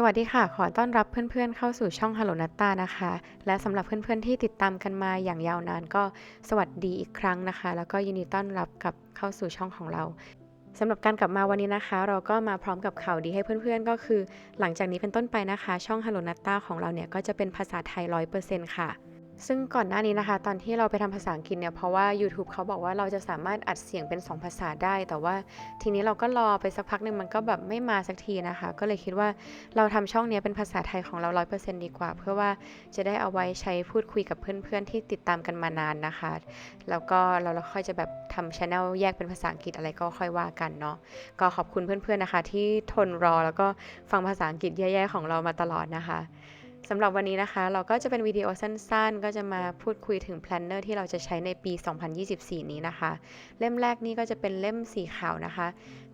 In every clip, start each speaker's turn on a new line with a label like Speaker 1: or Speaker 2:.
Speaker 1: สวัสดีค่ะ ขอต้อนรับเพื่อนๆ เข้าสู่ช่อง Hello n a t t a นะคะ และสำหรับเพื่อนๆ ที่ติดตามกันมาอย่างยาวนานก็สวัสดีอีกครั้งนะคะ แล้วก็ยินดีต้อนรับกับเข้าสู่ช่องของเราสำหรับการกลับมาวันนี้นะคะ เราก็มาพร้อมกับข่าวดีให้เพื่อนๆ ก็คือ หลังจากนี้เป็นต้นไปนะคะ ช่อง Hello n a t t a ของเราเนี่ยก็จะเป็นภาษาไทย 100%ค่ะ ซึ่งก่อนหน้านี้นะคะ ตอนที่เราไปทำภาษาอังกฤษเนี่ย เพราะว่า YouTube เขาบอกว่าเราจะสามารถอัดเสียงเป็น 2 ภาษาได้ แต่ว่าทีนี้เราก็รอไปสักพักหนึ่งมันก็แบบไม่มาสักทีนะคะ ก็เลยคิดว่าเราทำช่องนี้เป็นภาษาไทยของเรา 100%ดีกว่า เพื่อว่าจะได้เอาไว้ใช้พูดคุยกับเพื่อนๆ ที่ติดตามกันมานานนะคะ แล้วก็เราเราค่อยจะแบบทำช anel แยกเป็นภาษาอังกฤษอะไรก็ค่อยว่ากันเนาะ ก็ขอบคุณเพื่อนๆนะคะ ที่ทนรอแล้วก็ฟังภาษาอังกฤษแย่ๆของเรามาตลอดนะคะ สำหรับวันนี้นะคะ เราก็จะเป็นวิดีโอสั้นๆ ก็จะมาพูดคุยถึงแพลนเนอร์ที่เราจะใช้ในปี 2024 นี้นะคะ เล่มแรกนี่ก็จะเป็นเล่มสีขาวนะคะ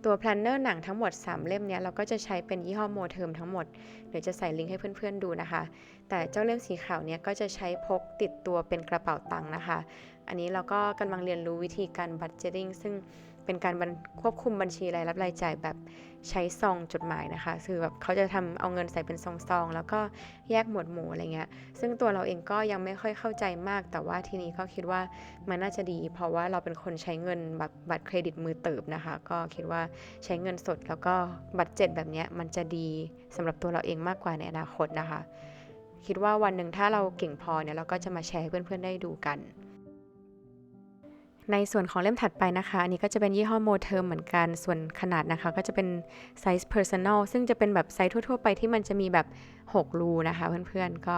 Speaker 1: ตัวแพลนเนอร์หนังทั้งหมด 3 เล่มเนี้ยเราก็จะใช้เป็นยี่ห้อโมเทอมทั้งหมด เดี๋ยวจะใส่ลิงก์ให้เพื่อนๆดูนะคะ แต่เจ้าเล่มสีขาวเนี้ยก็จะใช้พกติดตัวเป็นกระเป๋าตังค์นะคะ อันนี้เราก็กำลังเรียนรู้วิธีการบัตเจ t ิ n งซึ่งเป็นการควบคุมบัญชีรายรับรายจ่ายแบบ ใช้ซองจดหมายนะคะ คือแบบเขาจะทำเอาเงินใส่เป็นซองๆแล้วก็แยกหมวดหมู่อะไรเงี้ย ซึ่งตัวเราเองก็ยังไม่ค่อยเข้าใจมาก แต่ว่าทีนี้ก็คิดว่ามันน่าจะดี เพราะว่าเราเป็นคนใช้เงินแบบบัตรเครดิตมือเติบนะคะ ก็คิดว่าใช้เงินสดแล้วก็บัตรเจ็ดแบบเนี้ยมันจะดีสำหรับตัวเราเองมากกว่าในอนาคตนะคะ คิดว่าวันหนึ่งถ้าเราเก่งพอเนี่ยเราก็จะมาแชร์ให้เพื่อนๆได้ดูกัน ในส่วนของเล่มถัดไปนะคะ อันนี้ก็จะเป็นยี่ห้อโมเทอร์เหมือนกัน ส่วนขนาดนะคะ ก็จะเป็นไซส์ personal ซึ่งจะเป็นแบบไซส์ทั่ว ๆ ไปที่มันจะมีแบบ 6 รูนะคะ เพื่อนๆ ก็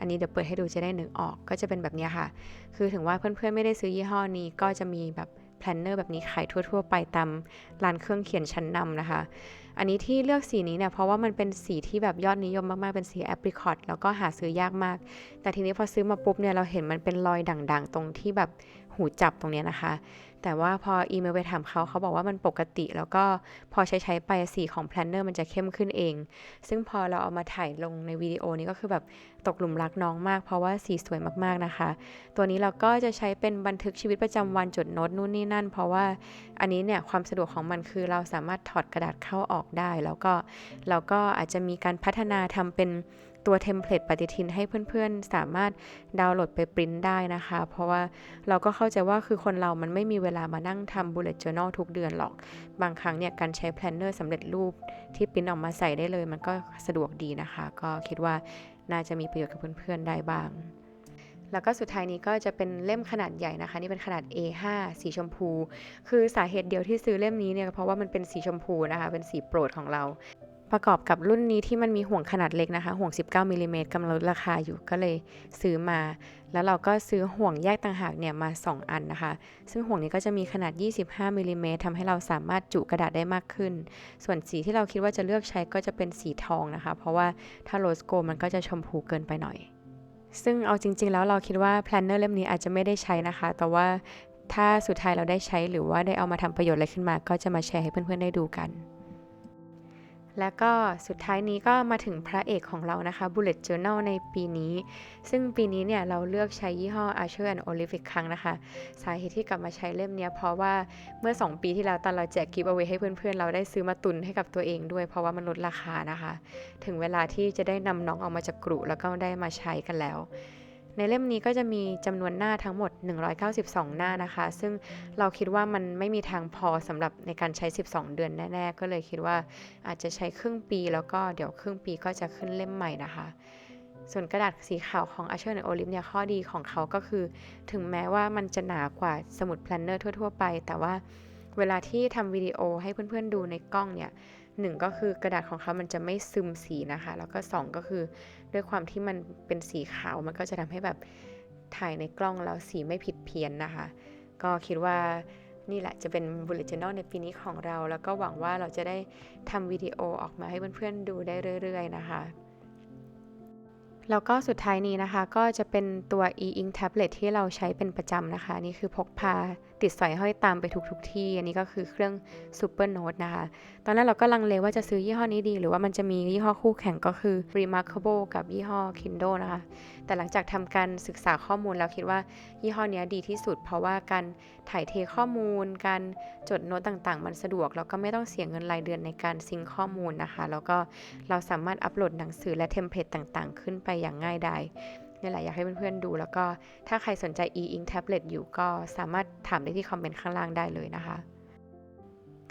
Speaker 1: อันนี้เดี๋ยวเปิดให้ดูจะได้หนึ่งออก ก็จะเป็นแบบนี้ค่ะ คือถึงว่าเพื่อนๆ ไม่ได้ซื้อยี่ห้อนี้ ก็จะมีแบบแพลนเนอร์แบบนี้ขายทั่ว ๆ ไปตามร้านเครื่องเขียนชั้นนำนะคะ อันนี้ที่เลือกสีนี้เนี่ยเพราะว่ามันเป็นสีที่แบบยอดนิยมมากๆ เป็นสีแอปริคอตแล้วก็หาซื้อยากมาก แต่ทีนี้พอซื้อมาปุ๊บเนี่ยเราเห็นมันเป็นรอยด่างๆ ตรงที่แบบ หูจับตรงนี้นะคะ แต่ว่าพออีเมลไปถามเขาเขาบอกว่ามันปกติ แล้วก็พอใช้ใช้ไปสีของแพลนเนอร์มันจะเข้มขึ้นเอง ซึ่งพอเราเอามาถ่ายลงในวิดีโอนี้ก็คือแบบตกหลุมรักน้องมาก เพราะว่าสีสวยมากๆนะคะ ตัวนี้เราก็จะใช้เป็นบันทึกชีวิตประจำวันจดโน้ตนู่นนี่นั่น เพราะว่าอันนี้เนี่ยความสะดวกของมันคือเราสามารถถอดกระดาษเข้าออกได้ แล้วก็เราก็อาจจะมีการพัฒนาทำเป็น ตัวเทมเพลตปฏิทินให้เพื่อนๆ สามารถดาวน์โหลดไปปริ้นได้นะคะ เพราะว่าเราก็เข้าใจว่าคือคนเรามันไม่มีเวลามานั่งทำ bullet journal ทุกเดือนหรอก บางครั้งเนี่ยการใช้แพลนเนอร์สำเร็จรูปที่ปริ้นออกมาใส่ได้เลย มันก็สะดวกดีนะคะ ก็คิดว่าน่าจะมีประโยชน์กับเพื่อนๆ ได้บ้างแล้วก็สุดท้ายนี้ก็จะเป็นเล่มขนาดใหญ่นะคะ นี่เป็นขนาด A5 สีชมพู คือสาเหตุเดียวที่ซื้อเล่มนี้เนี่ยเพราะว่ามันเป็นสีชมพูนะคะ เป็นสีโปรดของเรา ประกอบกับรุ่นนี้ที่มันมีห่วงขนาดเล็กนะคะ ห่วง 19มิลิเมตรกำลังลดราคาอยู่ก็เลยซื้อมา แล้วเราก็ซื้อห่วงแยกต่างหากเนี่ยมา 2 อันนะคะ ซึ่งห่วงนี้ก็จะมีขนาด 25มิลิเมตรทำให้เราสามารถจุกระดาษได้มากขึ้น ส่วนสีที่เราคิดว่าจะเลือกใช้ก็จะเป็นสีทองนะคะ เพราะว่าถ้าโรสโกมันก็จะชมพูเกินไปหน่อย ซึ่งเอาจริง ๆ แล้วเราคิดว่าแพลนเนอร์เล่มนี้อาจจะไม่ได้ใช้นะคะ แต่ว่าถ้าสุดท้ายเราได้ใช้หรือว่าได้เอามาทำประโยชน์อะไรขึ้นมา ก็จะมาแชร์ให้เพื่อนๆได้ดูกัน แล้วก็สุดท้ายนี้ก็มาถึงพระเอกของเรานะคะ Bullet Journal ในปีนี้ ซึ่งปีนี้เนี่ยเราเลือกใช้ยี่ห้อ Archer and Olive อีกครั้งนะคะ สาเหตุที่กลับมาใช้เล่มนี้เพราะว่าเมื่อ 2 ปีที่แล้วตอนเราแจกกิฟต์เอาไว้ให้เพื่อนๆ เราได้ซื้อมาตุนให้กับตัวเองด้วย เพราะว่ามันลดราคานะคะ ถึงเวลาที่จะได้นำน้องออกมาจากกรุแล้วก็ได้มาใช้กันแล้ว ในเล่มนี้ก็จะมีจำนวนหน้าทั้งหมด 192 หน้านะคะ ซึ่งเราคิดว่ามันไม่มีทางพอสำหรับในการใช้ 12 เดือนแน่ ๆ ก็เลยคิดว่าอาจจะใช้ครึ่งปี แล้วก็เดี๋ยวครึ่งปีก็จะขึ้นเล่มใหม่นะคะส่วนกระดาษสีขาวของ a ช h e r แลโอลิฟเนี่ยข้อดีของเขาก็คือ ถึงแม้ว่ามันจะหนากว่าสมุดแพลนเนอร์ทั่ว ๆ ไป แต่ว่าเวลาที่ทำวิดีโอให้เพื่อน ๆ ดูในกล้องเนี่ย หนึ่งก็คือกระดาษของเขามันจะไม่ซึมสีนะคะ แล้วก็ 2 ก็คือด้วยความที่มันเป็นสีขาวมันก็จะทำให้แบบถ่ายในกล้องแล้วสีไม่ผิดเพี้ยนนะคะ ก็คิดว่านี่แหละจะเป็นบุลเลต j o u r n a ในปีนี้ของเรา แล้วก็หวังว่าเราจะได้ทำวิดีโอออกมาให้เพื่อนๆดูได้เรื่อยๆนะคะแล้วก็สุดท้ายนี้นะคะ ก็จะเป็นตัว e-ink tablet ที่เราใช้เป็นประจำนะคะ นี่คือพกพาติดสอยห้อยตามไปทุกๆที่ อันนี้ก็คือเครื่อง Super Note นะคะ ตอนนั้นเราก็ลังเลว่าจะซื้อยี่ห้อนี้ดี หรือว่ามันจะมียี่ห้อคู่แข่งก็คือ Remarkable กับยี่ห้อ Kindle นะคะ แต่หลังจากทำการศึกษาข้อมูลแล้วคิดว่ายี่ห้อนี้ดีที่สุด เพราะว่าการถ่ายเทข้อมูล การจดโน้ตต่างๆ มันสะดวก แล้วก็ไม่ต้องเสียเงินรายเดือนในการซิงข้อมูลนะคะ แล้วก็เราสามารถอัปโหลดหนังสือและเทมเพลตต่างๆ ขึ้นไปอย่างง่ายดาย นี่แหละอยากให้เพื่อนๆดู แล้วก็ถ้าใครสนใจ e-ink tablet อยู่ก็สามารถถามได้ที่คอมเมนต์ข้างล่างได้เลยนะคะ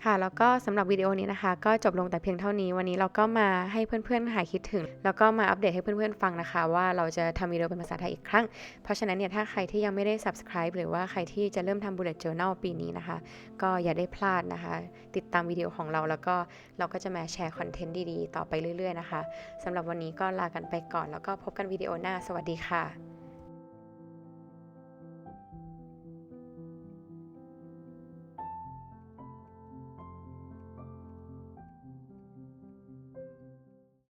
Speaker 1: ค่ะ แล้วก็สำหรับวิดีโอนี้นะคะ ก็จบลงแต่เพียงเท่านี้ วันนี้เราก็มาให้เพื่อนๆหายคิดถึง แล้วก็มาอัปเดตให้เพื่อนๆฟังนะคะ ว่าเราจะทำวิดีโอเป็นภาษาไทยอีกครั้ง เพราะฉะนั้นเนี่ยถ้าใครที่ยังไม่ได้ subscribe หรือว่าใครที่จะเริ่มทำ bullet journal ปีนี้นะคะ ก็อย่าได้พลาดนะคะ ติดตามวิดีโอของเราแล้วก็เราก็จะมาแชร์คอนเทนต์ดีๆ ต่อไปเรื่อยๆนะคะสำหรับวันนี้ก็ลากันไปก่อน แล้วก็พบกันวิดีโอหน้าสวัสดีค่ะ